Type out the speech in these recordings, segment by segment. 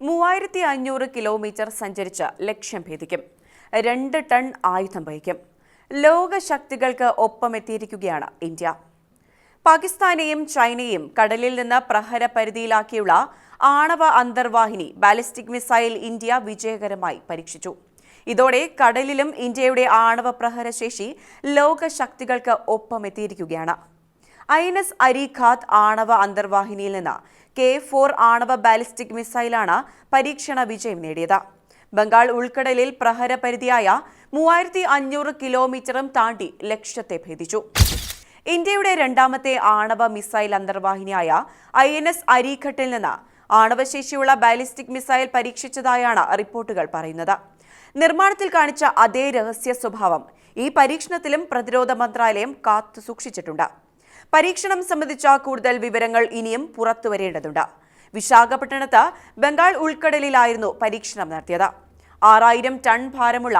മൂവായിരത്തി അഞ്ഞൂറ് കിലോമീറ്റർ സഞ്ചരിച്ച് ലക്ഷ്യം ഭേദിക്കും. രണ്ട് ടൺ ആയുധം വഹിക്കും. ലോകശക്തികൾക്ക് ഒപ്പമെത്തിയിരിക്കുകയാണ് ഇന്ത്യ. പാകിസ്ഥാനെയും ചൈനയും കടലിൽ നിന്ന് പ്രഹര പരിധിയിലാക്കിയുള്ള ആണവ അന്തർവാഹിനി ബാലിസ്റ്റിക് മിസൈൽ ഇന്ത്യ വിജയകരമായി പരീക്ഷിച്ചു. ഇതോടെ കടലിലും ഇന്ത്യയുടെ ആണവ പ്രഹരശേഷി ലോകശക്തികൾക്ക് ഒപ്പമെത്തിയിരിക്കുകയാണ്. ഐ എൻ എസ് അരിഖാത്ത് ആണവ അന്തർവാഹിനിയിൽ നിന്ന് കെ ഫോർ ആണവ ബാലിസ്റ്റിക് മിസൈലാണ് പരീക്ഷണ വിജയം നേടിയത്. ബംഗാൾ ഉൾക്കടലിൽ പ്രഹരപരിധിയായ മൂവായിരത്തി അഞ്ഞൂറ് കിലോമീറ്ററും താണ്ടി ലക്ഷ്യത്തെ ഭേദിച്ചു. ഇന്ത്യയുടെ രണ്ടാമത്തെ ആണവ മിസൈൽ അന്തർവാഹിനിയായ ഐ എൻ എസ് അരീഘട്ടിൽ നിന്ന് ആണവശേഷിയുള്ള ബാലിസ്റ്റിക് മിസൈൽ പരീക്ഷിച്ചതായാണ് റിപ്പോർട്ടുകൾ പറയുന്നത്. നിർമ്മാണത്തിൽ കാണിച്ച അതേ രഹസ്യ സ്വഭാവം ഈ പരീക്ഷണത്തിലും പ്രതിരോധ മന്ത്രാലയം കാത്തു സൂക്ഷിച്ചിട്ടുണ്ട്. പരീക്ഷണം സംബന്ധിച്ച കൂടുതൽ വിവരങ്ങൾ ഇനിയും പുറത്തുവരേണ്ടതുണ്ട്. വിശാഖപട്ടണത്ത് ബംഗാൾ ഉൾക്കടലിലായിരുന്നു പരീക്ഷണം നടത്തിയത്. ആറായിരം ടൺ ഭാരമുള്ള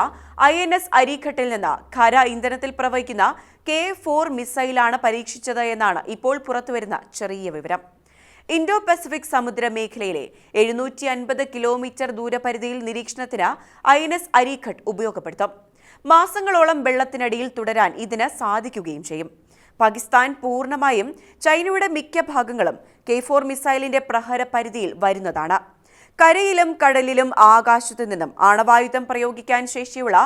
ഐ എൻ എസ് അരീഘട്ടിൽ നിന്ന് ഖര ഇന്ധനത്തിൽ പ്രവഹിക്കുന്ന കെ ഫോർ മിസൈലാണ് പരീക്ഷിച്ചത് എന്നാണ് ഇപ്പോൾ പുറത്തുവരുന്ന ചെറിയ വിവരം. ഇൻഡോ പസഫിക് സമുദ്ര മേഖലയിലെ എഴുന്നൂറ്റി അൻപത് കിലോമീറ്റർ ദൂരപരിധിയിൽ നിരീക്ഷണത്തിന് ഐ എൻ എസ് അരീഘട്ട് ഉപയോഗപ്പെടുത്തും. മാസങ്ങളോളം വെള്ളത്തിനടിയിൽ തുടരാൻ ഇതിന് സാധിക്കുകയും ചെയ്യും. പാകിസ്ഥാൻ പൂർണമായും ചൈനയുടെ മിക്ക ഭാഗങ്ങളും കെ ഫോർ മിസൈലിന്റെ പ്രഹര പരിധിയിൽ വരുന്നതാണ്. കരയിലും കടലിലും ആകാശത്തു നിന്നും ആണവായുധം പ്രയോഗിക്കാൻ ശേഷിയുള്ള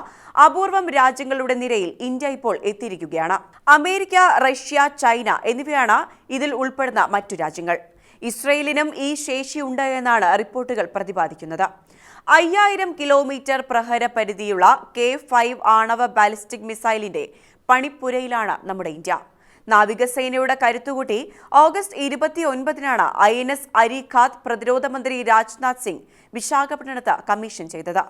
അപൂർവം രാജ്യങ്ങളുടെ നിരയിൽ ഇന്ത്യ ഇപ്പോൾ എത്തിയിരിക്കുകയാണ്. അമേരിക്ക റഷ്യ ചൈന എന്നിവയാണ് ഇതിൽ ഉൾപ്പെടുന്ന മറ്റു രാജ്യങ്ങൾ. ഇസ്രയേലിനും ഈ ശേഷിയുണ്ട് എന്നാണ് റിപ്പോർട്ടുകൾ പ്രതിപാദിക്കുന്നത്. അയ്യായിരം കിലോമീറ്റർ പ്രഹര പരിധിയുള്ള കെ ഫൈവ് ആണവ ബാലിസ്റ്റിക് മിസൈലിന്റെ പണിപ്പുരയിലാണ് നമ്മുടെ ഇന്ത്യ. നാവികസേനയുടെ കരുത്തുകൂട്ടി ഓഗസ്റ്റ് ഇരുപത്തി ഒൻപതിനാണ് ഐ എൻ എസ് അരിഖാത്ത് പ്രതിരോധ മന്ത്രി രാജ്നാഥ് സിംഗ് വിശാഖപട്ടണത്ത് കമ്മീഷൻ ചെയ്തത്.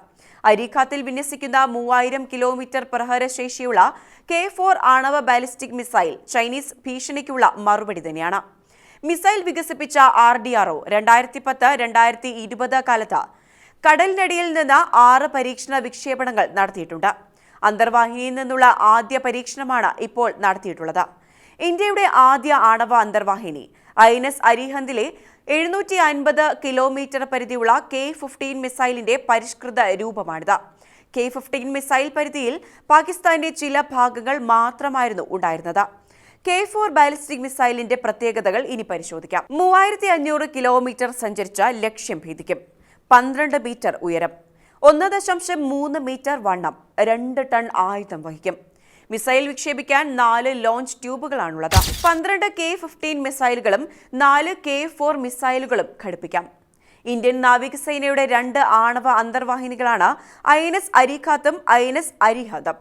അരിഖാത്തിൽ വിന്യസിക്കുന്ന മൂവായിരം കിലോമീറ്റർ പ്രഹരശേഷിയുള്ള കെ ഫോർ ആണവ ബാലിസ്റ്റിക് മിസൈൽ ചൈനീസ് ഭീഷണിക്കുള്ള മറുപടി തന്നെയാണ്. മിസൈൽ വികസിപ്പിച്ച ആർ ഡി ആർ ഒ രണ്ടായിരത്തി പത്ത് രണ്ടായിരത്തി ഇരുപത് കാലത്ത് കടലിനടിയിൽ നിന്ന് ആറ് പരീക്ഷണ വിക്ഷേപണങ്ങൾ നടത്തിയിട്ടുണ്ട്. അന്തർവാഹിനിയിൽ നിന്നുള്ള ആദ്യ പരീക്ഷണമാണ് ഇപ്പോൾ നടത്തിയിട്ടുള്ളത്. ഇന്ത്യയുടെ ആദ്യ ആണവ അന്തർവാഹിനി. ഐ എൻ എസ് അരിഹന്തിലെ എഴുന്നൂറ്റി അൻപത് കിലോമീറ്റർ പരിധിയുള്ള കെ ഫിഫ്റ്റീൻ മിസൈലിന്റെ പരിഷ്കൃത രൂപമാണിത്. കെ ഫിഫ്റ്റീൻ മിസൈൽ പരിധിയിൽ പാകിസ്ഥാന്റെ ചില ഭാഗങ്ങൾ മാത്രമായിരുന്നു ഉണ്ടായിരുന്നത്. കെ ഫോർ ബാലിസ്റ്റിക് മിസൈലിന്റെ പ്രത്യേകതകൾ ഇനി പരിശോധിക്കാം. മൂവായിരത്തി അഞ്ഞൂറ് കിലോമീറ്റർ സഞ്ചരിച്ച ലക്ഷ്യം ഭേദിക്കും. പന്ത്രണ്ട് മീറ്റർ ഉയരം. ഒന്ന് ദശാംശം മൂന്ന് മീറ്റർ വണ്ണം. രണ്ട് ടൺ ആയുധം വഹിക്കും. മിസൈൽ വിക്ഷേപിക്കാൻ നാല് ലോഞ്ച് ട്യൂബുകളാണുള്ളത്. പന്ത്രണ്ട് കെ ഫിഫ്റ്റീൻ മിസൈലുകളും നാല് കെ ഫോർ മിസൈലുകളും ഘടിപ്പിക്കാം. ഇന്ത്യൻ നാവികസേനയുടെ രണ്ട് ആണവ അന്തർവാഹിനികളാണ് ഐ എൻ എസ് അരിഖാത്തും ഐ എൻ എസ് അരിഹതും.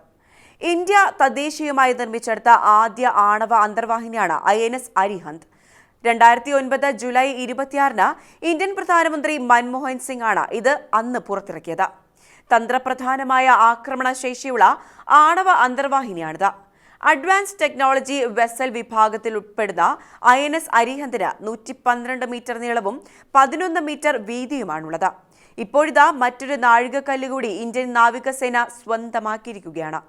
ഇന്ത്യ തദ്ദേശീയമായി നിർമ്മിച്ചെടുത്ത ആദ്യ ആണവ അന്തർവാഹിനിയാണ് ഐ എൻ എസ് അരിഹന്ത്. രണ്ടായിരത്തി ഒൻപത് ജൂലൈ ഇരുപത്തിയാറിന് ഇന്ത്യൻ പ്രധാനമന്ത്രി മൻമോഹൻ സിംഗ് ആണ് ഇത് അന്ന് പുറത്തിറക്കിയത്. തന്ത്രപ്രധാനമായ ആക്രമണ ശേഷിയുള്ള ആണവ അന്തർവാഹിനിയാണിത്. അഡ്വാൻസ് ടെക്നോളജി വെസൽ വിഭാഗത്തിൽ ഉൾപ്പെടുന്ന ഐ എൻ എസ് അരിഹന്തിന് നൂറ്റി പന്ത്രണ്ട് മീറ്റർ നീളവും പതിനൊന്ന് മീറ്റർ വീതിയുമാണുള്ളത്. ഇപ്പോഴിതാ മറ്റൊരു നാഴികക്കല്ലുകൂടി ഇന്ത്യൻ നാവികസേന സ്വന്തമാക്കിയിരിക്കുകയാണ്.